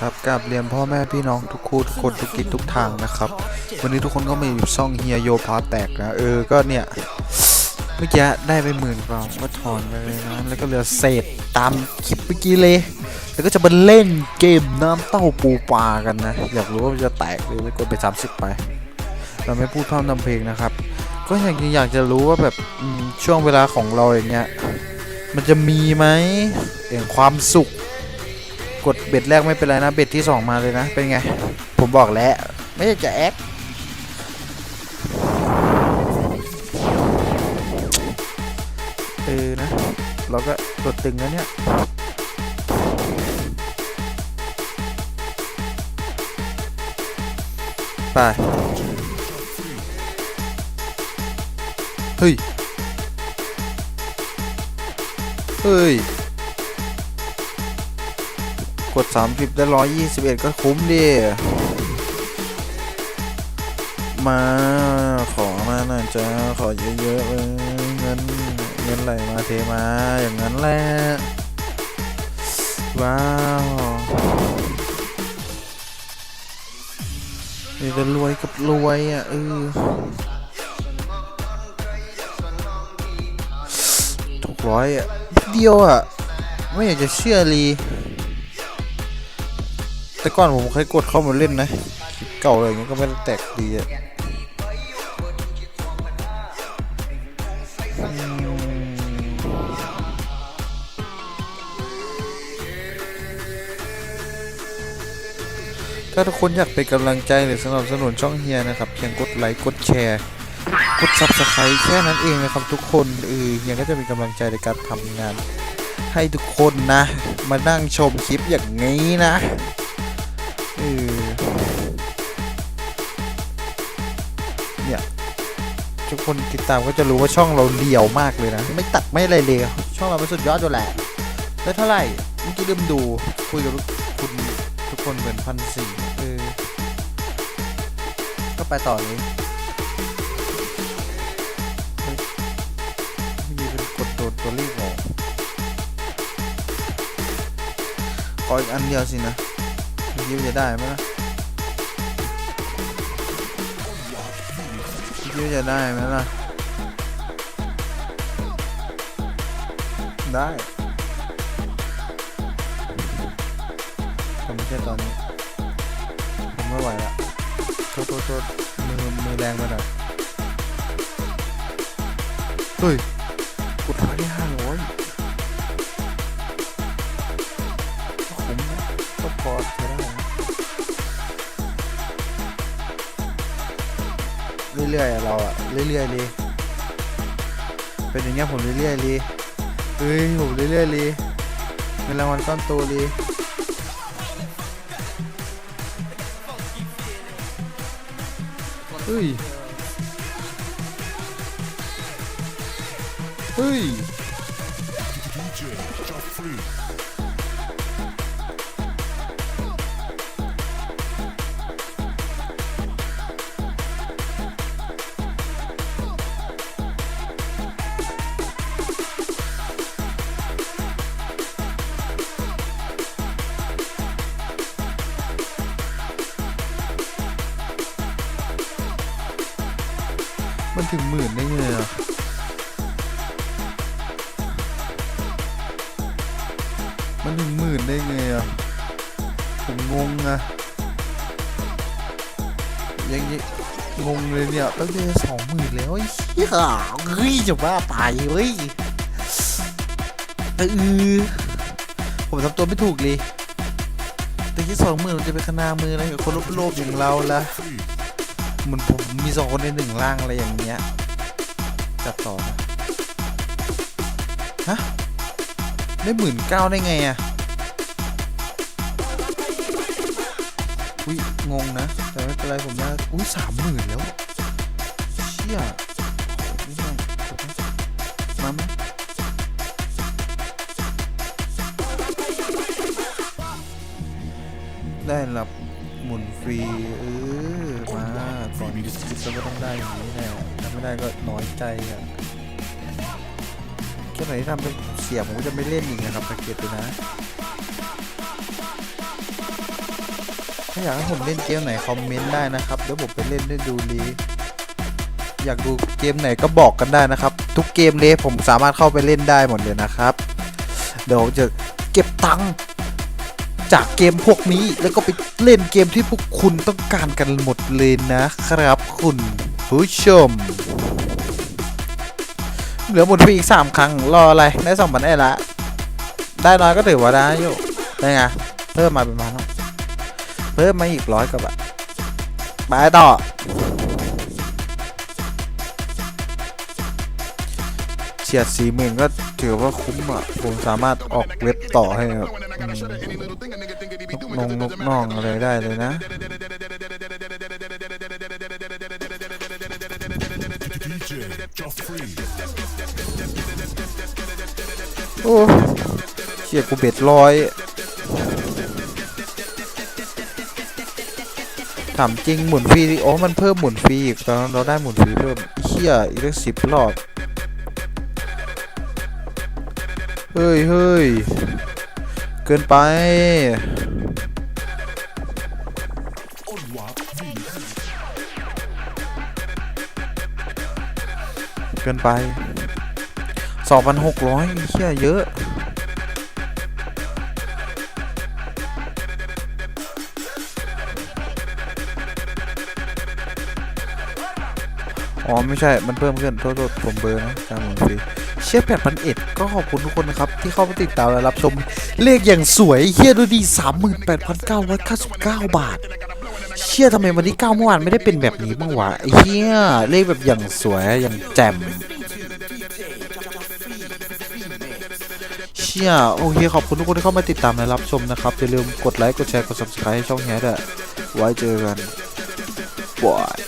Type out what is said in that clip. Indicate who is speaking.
Speaker 1: ครับกราบเรียนพ่อแม่พี่น้องทุกคู่ทุกคนทุกกิจทุกทางนะครับ วันนี้ทุกคนก็มาอยู่ช่องเฮียโยพาแตกนะเออก็เนี่ยเมื่อกี้ได้ไปหมื่นกว่าก็ถอนไปเลยนะแล้วก็เหลือเศษตามคลิปเมื่อกี้เลย แล้วก็จะมาเล่นเกมน้ำเต้าปูปลากันนะ อยากรู้ว่าจะแตกหรือไม่กดไป 30 ไป เราไม่พูดพร่ำนำเพลงนะครับ ก็อยากอยากจะรู้ว่าแบบช่วงเวลาของเราอย่างเงี้ยมันจะมีไหมอย่างความสุข กดเบ็ดแรกไม่เป็นไรนะ เบ็ดที่สองมาเลยนะ เป็นไง ผมบอกแล้ว ไม่อยากจะแอคเออนะ เราก็กดตึงแล้วเนี่ยไปเฮ้ย เฮ้ย ด 30 ได้ 121 ก็คุ้มดิมาขอมาหน่อยจ้าขอเยอะๆเลยเงินเงินไหลมาเทมาอย่างนั้นแหละว้าวนี่จะรวยกับรวยอะเออถูกร้อยอะเดียวอะ ไม่อยากจะเชื่อเลย แต่ก่อนผมเคยกดเข้ามาเล่นนะคลิปเก่าอะไรอย่างเงี้ยก็ไม่ได้แตกดีอะถ้าทุกคนอยากเป็นกำลังใจหรือสนับสนุนช่องเฮียนะครับ เพียงกดไลค์ กดแชร์ กด subscribe แค่นั้นเองนะครับทุกคนเออเฮียก็จะมีกำลังใจในการทำงาน ให้ทุกคนนะ มานั่งชมคลิปอย่างนี้นะ เออเนี่ยทุกคนติดตามก็จะรู้ว่าช่องเราเลียวมากเลยนะ ไม่ตัดไม่อะไรเลย ช่องเราเป็นสุดยอดอยู่แหละแล้วเท่าไหร่เมื่อกี้เริ่มดูคุยกับคุณทุกคนเหมือนพันสี่เออก็ไปต่อเลยมีเป็นกดโดนตัวเลขออกขออีกอันเดียวสินะ ยิ้วจะได้ไหมนะยิ้วจะได้ไหมล่ะ ได้แต่ไม่ใช่ตอนนี้ ผมไม่ไหวละโทษโทษโทษมือมือแรงไปหน่อยเฮ้ยกดท้ายได้ห้าร้อย เรื่อยๆอะเราอะเรื่อยๆเลยเป็นอย่างเงี้ยผมเรื่อยๆเลยเฮ้ยผมเรื่อยๆเลยเป็นรางวัลก้อนโตเลยเฮ้ยเฮ้ย มันถึงหมื่นได้ไงอะมันถึงหมื่นได้ไงอะผมงงอะยังยงงเลยเนี่ยตั้งแต่สองหมื่นแล้วอ้เหี้ยเฮ้ยจะบ้าไปเว้ยเออผมทำตัวไม่ถูกเลยแต่ที่สองหมื่นจะเป็นขนามืออะไรกับคนโลภๆอย่างเราละ มันผมมีสองคนในหนึ่งร่างอะไรอย่างเงี้ยจัดต่อนะฮะได้หมื่นเก้าได้ไงอะอุ้ยงงนะ แต่ไม่เป็นไรผมว่าอุ้ยสามหมื่นแล้ว เชี่ยไม่ใช่มาไหมได้รับ หมุนฟรีเออมาก่อนหยุดคลิปเราก็ต้องได้อย่างนี้แน่ถ้าไม่ได้ก็น้อยใจอะแค่ไหนที่ทำเป็นเสียผมก็จะไม่เล่นอีกนะครับสังเกตดูนะ ถ้าอยากให้ผมเล่นเกมไหนคอมเมนต์ได้นะครับเดี๋ยวผมไปเล่นได้ดูดีอยากดูเกมไหนก็บอกกันได้นะครับ ทุกเกมเลยผมสามารถเข้าไปเล่นได้หมดเลยนะครับ เดี๋ยวจะเก็บตังค์ จากเกมพวกนี้แล้วก็ไปเล่นเกมที่พวกคุณต้องการกันหมดเลยนะครับคุณผู้ชม เหลือหมดฟรีอีกสามครั้ง รออะไร ได้สองพันได้ละ ได้น้อยก็ถือว่าได้อยู่ได้ไง เพิ่มมาเป็นพันเพิ่มมาอีกร้อยกว่าบาทไปต่อ เฉียดสี่หมื่นก็ถือว่าคุ้มอะ ผมสามารถออกเว็บต่อให้แบบนกนงนกน่องอะไรได้เลยนะ โอ้เฉียดกูเบ็ดลอยถามจริงหมุนฟรี โอ้ มันเพิ่มหมุนฟรีอีกแล้วเราได้หมุนฟรีเพิ่มเชี่ยอีกสิบรอบ ฮ้ยเฮ้ยเกินไป เกินไปสองพันหกร้อยเชี่ยเยอะอ๋อ ไม่ใช่ มันเพิ่มขึ้น โทษโทษผมเบอร์นะการหมุนฟรี เชี่ยแปดพันเอ็ดก็ขอบคุณทุกคนนะครับ ที่เข้ามาติดตามและรับชม เลขอย่างสวยเฮียดูดีสามหมื่นแปดพันเก้าร้อยเก้าสิบเก้าบาท เชี่ยทำไมวันที่เก้าเมื่อวานไม่ได้เป็นแบบนี้บ้างวะไอ้เฮียเลขแบบอย่างสวยอย่างแจ่มเชี่ยโอเคขอบคุณทุกคนที่เข้ามาติดตามและรับชมนะครับอย่าลืมกดไลค์กดแชร์กด subscribe ให้ช่องแฮดอะไว้เจอกันบาย